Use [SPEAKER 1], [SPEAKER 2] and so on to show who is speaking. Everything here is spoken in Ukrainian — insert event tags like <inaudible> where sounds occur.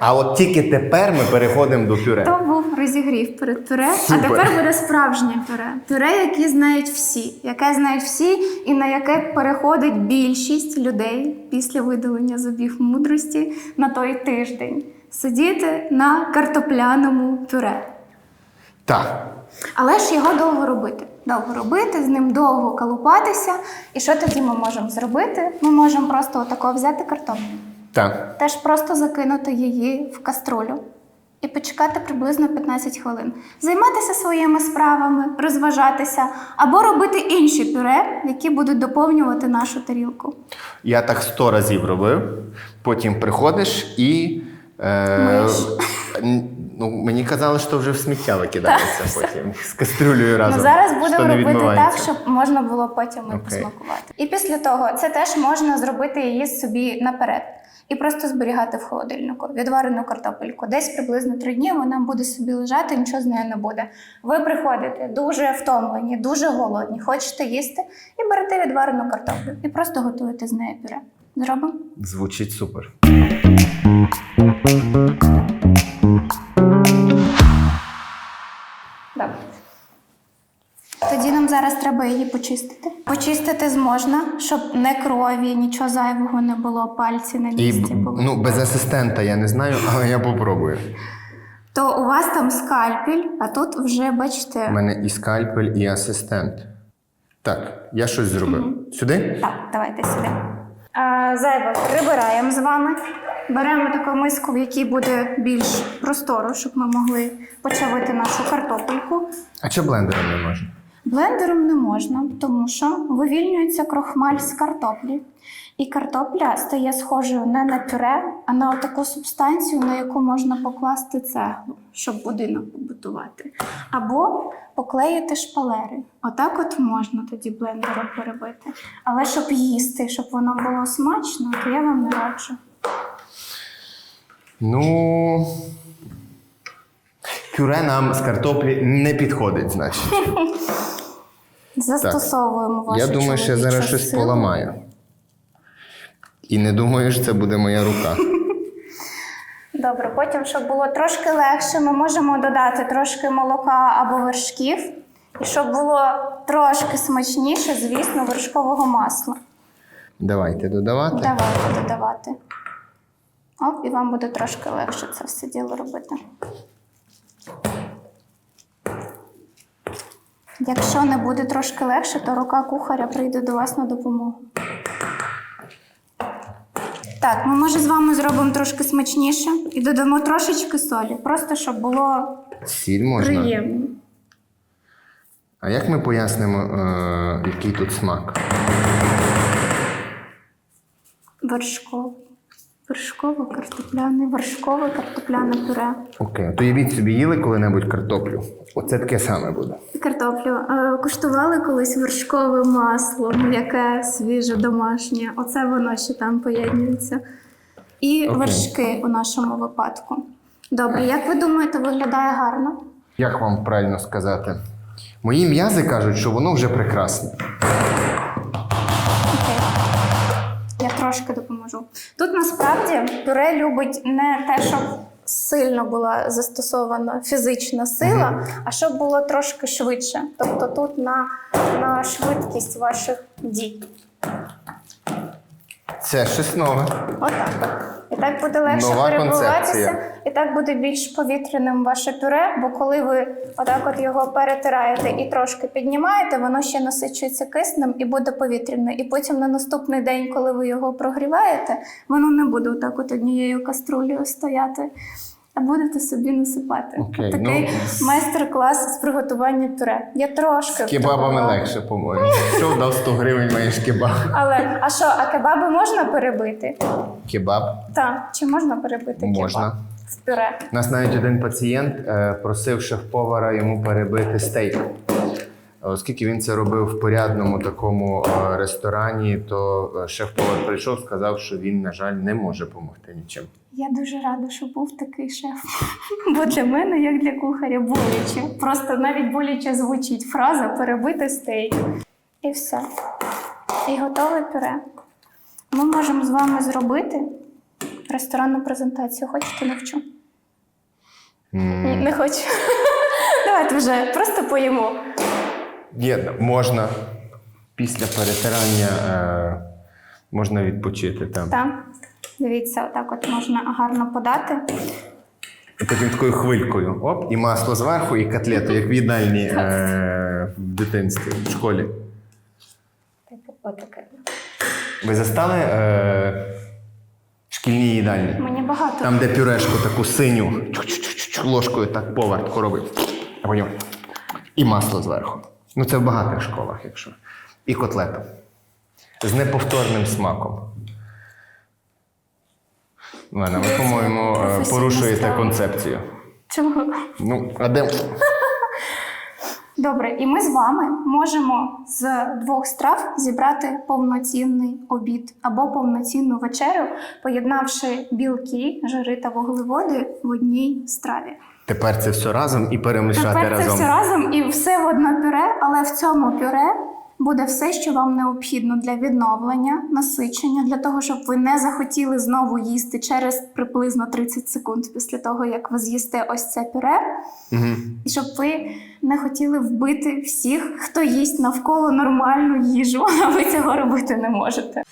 [SPEAKER 1] А от тільки тепер ми переходимо до пюре.
[SPEAKER 2] То був розігрів перед пюре,
[SPEAKER 1] Супер.
[SPEAKER 2] а тепер буде справжнє пюре. Пюре, яке знають всі, яке знають всі, і на яке переходить більшість людей після видалення зубів мудрості на той тиждень. Сидіти на картопляному пюре.
[SPEAKER 1] Так.
[SPEAKER 2] Але ж його довго робити. Довго робити, з ним довго калупатися. І що тоді ми можемо зробити? Ми можемо просто отако взяти картоплю,
[SPEAKER 1] Так.
[SPEAKER 2] теж просто закинути її в каструлю і почекати приблизно 15 хвилин. Займатися своїми справами, розважатися або робити інші пюре, які будуть доповнювати нашу тарілку.
[SPEAKER 1] Я так сто разів робив. Потім приходиш і. Е,
[SPEAKER 2] Миєш.
[SPEAKER 1] Ну, мені казали, що вже в сміття викидається потім з кастрюлею разом.
[SPEAKER 2] Ну, зараз будемо робити так, щоб можна було потім і посмакувати. І після того це теж можна зробити її собі наперед. І просто зберігати в холодильнику відварену картопельку. Десь приблизно три дні вона буде собі лежати, нічого з нею не буде. Ви приходите дуже втомлені, дуже голодні, хочете їсти, і берете відварену картоплю і просто готуєте з нею пюре. Зробимо?
[SPEAKER 1] Звучить супер.
[SPEAKER 2] Нам зараз треба її почистити. Почистити зможна, щоб не крові, нічого зайвого не було, пальці на місці
[SPEAKER 1] б-
[SPEAKER 2] були.
[SPEAKER 1] ну, без асистента я не знаю, але я попробую.
[SPEAKER 2] То у вас там скальпель, а тут вже бачите.
[SPEAKER 1] У мене і скальпель, і асистент. Так, я щось зробив. Сюди?
[SPEAKER 2] Так, давайте сюди. А, зайве прибираємо з вами. Беремо таку миску, в якій буде більш просторо, щоб ми могли почавити нашу картопельку.
[SPEAKER 1] А чого блендером не можна?
[SPEAKER 2] Блендером не можна, тому що вивільнюється крохмаль з картоплі. І картопля стає схожою не на пюре, а на таку субстанцію, на яку можна покласти цеглу, щоб будинок побудувати. Або поклеїти шпалери. Отак от можна тоді блендером перебити. Але щоб їсти, щоб воно було смачно, то я вам не раджу.
[SPEAKER 1] Ну. Пюре нам з картоплі не підходить, значить. <laughs>
[SPEAKER 2] Застосовуємо вашу
[SPEAKER 1] я думаю, що я зараз
[SPEAKER 2] чоловічу
[SPEAKER 1] щось
[SPEAKER 2] силу.
[SPEAKER 1] поламаю. І не думаю, що це буде моя рука. <laughs>
[SPEAKER 2] Добре, потім, щоб було трошки легше, ми можемо додати трошки молока або вершків. І щоб було трошки смачніше, звісно, вершкового масла.
[SPEAKER 1] Давайте додавати.
[SPEAKER 2] Давайте додавати. Оп, і вам буде трошки легше це все діло робити. Якщо не буде трошки легше, то рука кухаря прийде до вас на допомогу. Так, ми може з вами зробимо трошки смачніше і додамо трошечки солі, просто щоб було
[SPEAKER 1] Сіль можна.
[SPEAKER 2] приємно.
[SPEAKER 1] А як ми пояснимо, е, який тут смак?
[SPEAKER 2] Вершковий. Вершкове картопляне, вершкове картопляне пюре.
[SPEAKER 1] Окей, то уявіть собі, їли коли-небудь картоплю. Оце таке саме буде.
[SPEAKER 2] Картоплю. Куштували колись вершкове масло, м'яке, свіже, домашнє. Оце воно ще там поєднується. І
[SPEAKER 1] Окей.
[SPEAKER 2] вершки у нашому випадку. Добре, як ви думаєте, виглядає гарно?
[SPEAKER 1] Як вам правильно сказати? Мої м'язи кажуть, що воно вже прекрасне.
[SPEAKER 2] Трошки допоможу. Тут насправді пюре любить не те, щоб сильно була застосована фізична сила, а щоб було трошки швидше. Тобто тут на, на швидкість ваших дій.
[SPEAKER 1] Це щось нове.
[SPEAKER 2] Отак. І так буде легше
[SPEAKER 1] Нова
[SPEAKER 2] перебуватися,
[SPEAKER 1] концепція.
[SPEAKER 2] і так буде більш повітряним ваше пюре, бо коли ви отак от його перетираєте і трошки піднімаєте, воно ще насичується киснем і буде повітряне. І потім на наступний день, коли ви його прогріваєте, воно не буде отак от однією каструлею стояти. А будете собі насипати.
[SPEAKER 1] Окей,
[SPEAKER 2] Такий
[SPEAKER 1] ну,
[SPEAKER 2] майстер-клас з приготування пюре. Я трошки
[SPEAKER 1] З кебабами легше, по-моєму. Що дав 100 гривень маєш кебаб?
[SPEAKER 2] Але а що, а кебаби можна перебити?
[SPEAKER 1] Кебаб
[SPEAKER 2] Так, чи можна перебити
[SPEAKER 1] можна.
[SPEAKER 2] кебаб в пюре?
[SPEAKER 1] У нас навіть один пацієнт е, просив шеф-повара йому перебити стейк. Оскільки він це робив в порядному такому е, ресторані, то е, шеф-повар прийшов, сказав, що він, на жаль, не може допомогти нічим.
[SPEAKER 2] Я дуже рада, що був такий шеф. <laughs> Бо для мене, як для кухаря, боляче. Просто навіть боляче звучить фраза перебити стейк. І все. І готове пюре. Ми можемо з вами зробити ресторанну презентацію. Хочете навчу? Ні, не хочу. <laughs> Давайте вже просто поїмо.
[SPEAKER 1] Є, можна після перетирання е, можна відпочити там.
[SPEAKER 2] Так. Дивіться, отак от можна гарно подати.
[SPEAKER 1] І потім такою хвилькою. Оп, і масло зверху, і котлету, як в їдальні е, в дитинстві, в школі.
[SPEAKER 2] Типу, отаке.
[SPEAKER 1] Ви застали е, шкільні їдальні?
[SPEAKER 2] Мені багато.
[SPEAKER 1] Там, де пюрешку таку синю, ложкою так тако робить. А потім і масло зверху. Ну, це в багатих школах, якщо. І котлета. З неповторним смаком. Ладно, ви, по-моєму, е, порушуєте концепцію.
[SPEAKER 2] Чого?
[SPEAKER 1] Ну, а де.
[SPEAKER 2] Добре, і ми з вами можемо з двох страв зібрати повноцінний обід або повноцінну вечерю, поєднавши білки, жири та вуглеводи в одній страві.
[SPEAKER 1] Тепер це все разом і перемішати
[SPEAKER 2] Тепер це
[SPEAKER 1] разом.
[SPEAKER 2] все разом і все в одне пюре, але в цьому пюре буде все, що вам необхідно для відновлення, насичення, для того, щоб ви не захотіли знову їсти через приблизно 30 секунд після того, як ви з'їсте ось це пюре.
[SPEAKER 1] Угу.
[SPEAKER 2] І щоб ви не хотіли вбити всіх, хто їсть навколо нормальну їжу, <laughs> а ви цього робити не можете.